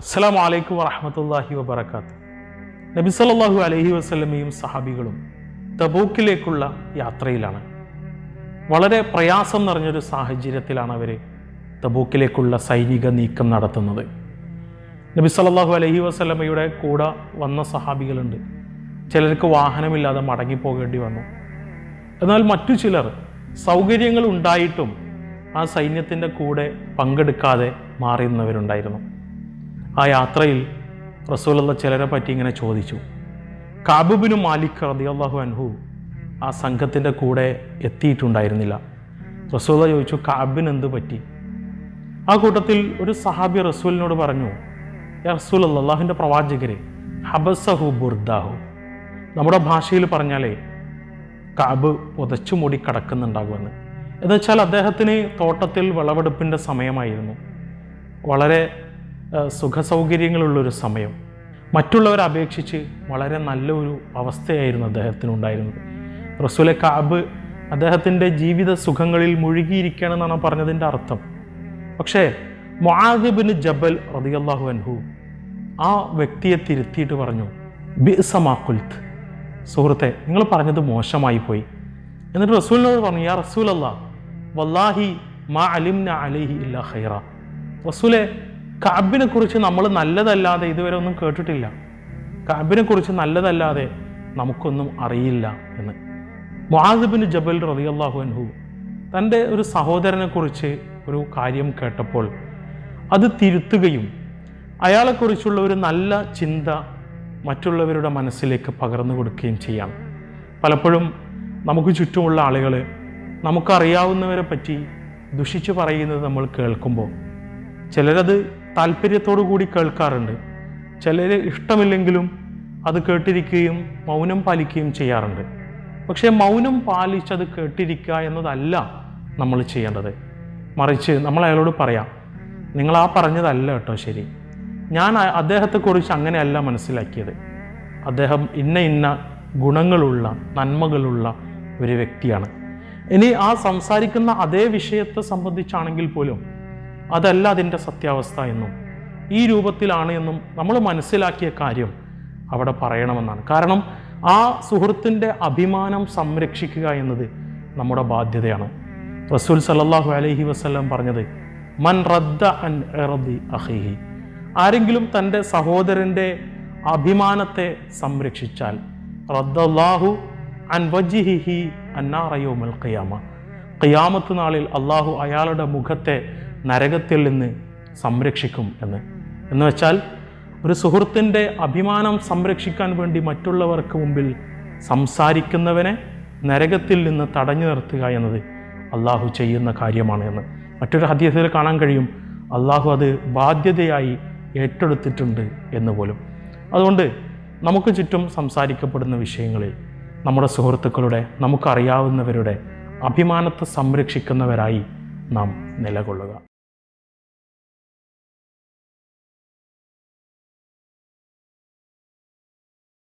അസ്സാം വലൈക്കും വറഹമത്തല്ലാഹി വബർക്കാത്ത് നബി സല്ലല്ലാഹു അലഹി വസ്ലമയും സഹാബികളും തബൂക്കിലേക്കുള്ള യാത്രയിലാണ്. വളരെ പ്രയാസം നിറഞ്ഞൊരു സാഹചര്യത്തിലാണ് അവർ തബൂക്കിലേക്കുള്ള സൈനിക നീക്കം നടത്തുന്നത്. നബി സല്ലല്ലാഹു അലഹി വസ്ലമയുടെ കൂടെ വന്ന സഹാബികളുണ്ട്. ചിലർക്ക് വാഹനമില്ലാതെ മടങ്ങിപ്പോകേണ്ടി വന്നു. എന്നാൽ മറ്റു ചിലർ സൗകര്യങ്ങൾ ഉണ്ടായിട്ടും ആ സൈന്യത്തിന്റെ കൂടെ പങ്കെടുക്കാതെ മാറി നിന്നവരുണ്ടായിരുന്നു ആ യാത്രയിൽ റസൂലുള്ള ചിലരെ പറ്റി ഇങ്ങനെ ചോദിച്ചു. കാബുബിനു മാലിക് റളിയല്ലാഹു അൻഹു ആ സംഘത്തിന്റെ കൂടെ എത്തിയിട്ടുണ്ടായിരുന്നില്ല. റസൂല ചോദിച്ചു കാബിന് എന്ത് പറ്റി? ആ കൂട്ടത്തിൽ ഒരു സഹാബി റസൂലിനോട് പറഞ്ഞു റസൂൽ അള്ളാഹുവിന്റെ പ്രവാചകരെ ഹബസഹു ബുർദാഹു. നമ്മുടെ ഭാഷയിൽ പറഞ്ഞാലേ കാബ് പുതച്ചു മൂടി കിടക്കുന്നുണ്ടാകുമെന്ന് എന്നുവെച്ചാൽ അദ്ദേഹത്തിന് തോട്ടത്തിൽ വിളവെടുപ്പിന്റെ സമയമായിരുന്നു. വളരെ സുഖസൗകര്യങ്ങളുള്ളൊരു സമയം. മറ്റുള്ളവരെ അപേക്ഷിച്ച് വളരെ നല്ലൊരു അവസ്ഥയായിരുന്നു അദ്ദേഹത്തിനുണ്ടായിരുന്നത്. റസൂലെ കാബ് അദ്ദേഹത്തിന്റെ ജീവിത സുഖങ്ങളിൽ മുഴുകിയിരിക്കുകയാണെന്നാണ് പറഞ്ഞതിന്റെ അർത്ഥം. പക്ഷേ മൊഹാദിബിന് ജബൽ റളിയല്ലാഹു അൻഹു ആ വ്യക്തിയെ തിരുത്തിയിട്ട് പറഞ്ഞു ബിസമാക്കുൽത്ത് സുഹൃത്തെ നിങ്ങൾ പറഞ്ഞത് മോശമായി പോയി. എന്നിട്ട് റസൂലിനോട് പറഞ്ഞു യാ റസൂലല്ലാ വല്ലാഹി മാ അലിംന അലിഹി ഇല്ല ഖൈറ. റസൂലെ കാബിനെ കുറിച്ച് നമ്മൾ നല്ലതല്ലാതെ ഇതുവരെ ഒന്നും കേട്ടിട്ടില്ല. കാബിനെ കുറിച്ച് നല്ലതല്ലാതെ നമുക്കൊന്നും അറിയില്ല എന്ന്. മുആദിബിന് ജബൽ റളിയല്ലാഹു അൻഹു തന്റെ ഒരു സഹോദരനെ കുറിച്ച് ഒരു കാര്യം കേട്ടപ്പോൾ അത് തിരുത്തുകയും അയാളെക്കുറിച്ചുള്ള ഒരു നല്ല ചിന്ത മറ്റുള്ളവരുടെ മനസ്സിലേക്ക് പകർന്നു കൊടുക്കുകയും ചെയ്യാം. പലപ്പോഴും നമുക്ക് ചുറ്റുമുള്ള ആളുകൾ നമുക്കറിയാവുന്നവരെ പറ്റി ദുഷിച്ചു പറയുന്നത് നമ്മൾ കേൾക്കുമ്പോൾ ചിലരത് താല്പര്യത്തോടു കൂടി കേൾക്കാറുണ്ട്. ചിലർ ഇഷ്ടമില്ലെങ്കിലും അത് കേട്ടിരിക്കുകയും മൗനം പാലിക്കുകയും ചെയ്യാറുണ്ട്. പക്ഷേ മൗനം പാലിച്ചത് കേട്ടിരിക്കുക എന്നതല്ല നമ്മൾ ചെയ്യേണ്ടത്. മറിച്ച് നമ്മൾ അയാളോട് പറയാം നിങ്ങൾ ആ പറഞ്ഞതല്ല കേട്ടോ ശരി. ഞാൻ അദ്ദേഹത്തെക്കുറിച്ച് അങ്ങനെയല്ല മനസ്സിലാക്കിയത്. അദ്ദേഹം ഇന്ന ഇന്ന ഗുണങ്ങളുള്ള നന്മകളുള്ള ഒരു വ്യക്തിയാണ്. ഇനി ആ സംസാരിക്കുന്ന അതേ വിഷയത്തെ സംബന്ധിച്ചാണെങ്കിൽ പോലും അതല്ല അതിന്റെ സത്യാവസ്ഥ എന്നും ഈ രൂപത്തിലാണ് എന്നും നമ്മൾ മനസ്സിലാക്കിയ കാര്യം അവിടെ പറയണമെന്നാണ്. കാരണം ആ സുഹൃത്തിന്റെ അഭിമാനം സംരക്ഷിക്കുക എന്നത് നമ്മുടെ ബാധ്യതയാണ്. റസൂൽ സല്ലല്ലാഹു അലഹി വസല്ലം പറഞ്ഞത് മൻ റദ്ദ അൻ അഹിഹി ആരെങ്കിലും തന്റെ സഹോദരന്റെ അഭിമാനത്തെ സംരക്ഷിച്ചാൽ റദ്ദാഹു അൻ വജിഹിഹി അന്നാറയോമൽ ഖിയാമ. ഖിയാമത്ത് നാളിൽ അള്ളാഹു അയാളുടെ മുഖത്തെ നരകത്തിൽ നിന്ന് സംരക്ഷിക്കും എന്ന്. എന്ന് വെച്ചാൽ ഒരു സുഹൃത്തിന്റെ അഭിമാനം സംരക്ഷിക്കാൻ വേണ്ടി മറ്റുള്ളവർക്ക് മുമ്പിൽ സംസാരിക്കുന്നവനെ നരകത്തിൽ നിന്ന് തടഞ്ഞു നിർത്തുക എന്നത് അള്ളാഹു ചെയ്യുന്ന കാര്യമാണ് എന്ന്. മറ്റൊരു ഹദീസിൽ കാണാൻ കഴിയും അള്ളാഹു അത് ബാധ്യതയായി ഏറ്റെടുത്തിട്ടുണ്ട് എന്ന് പോലും. അതുകൊണ്ട് നമുക്ക് ചുറ്റും സംസാരിക്കപ്പെടുന്ന വിഷയങ്ങളിൽ നമ്മുടെ സുഹൃത്തുക്കളുടെ നമുക്കറിയാവുന്നവരുടെ അഭിമാനത്തെ സംരക്ഷിക്കുന്നവരായി നാം നിലകൊള്ളുക.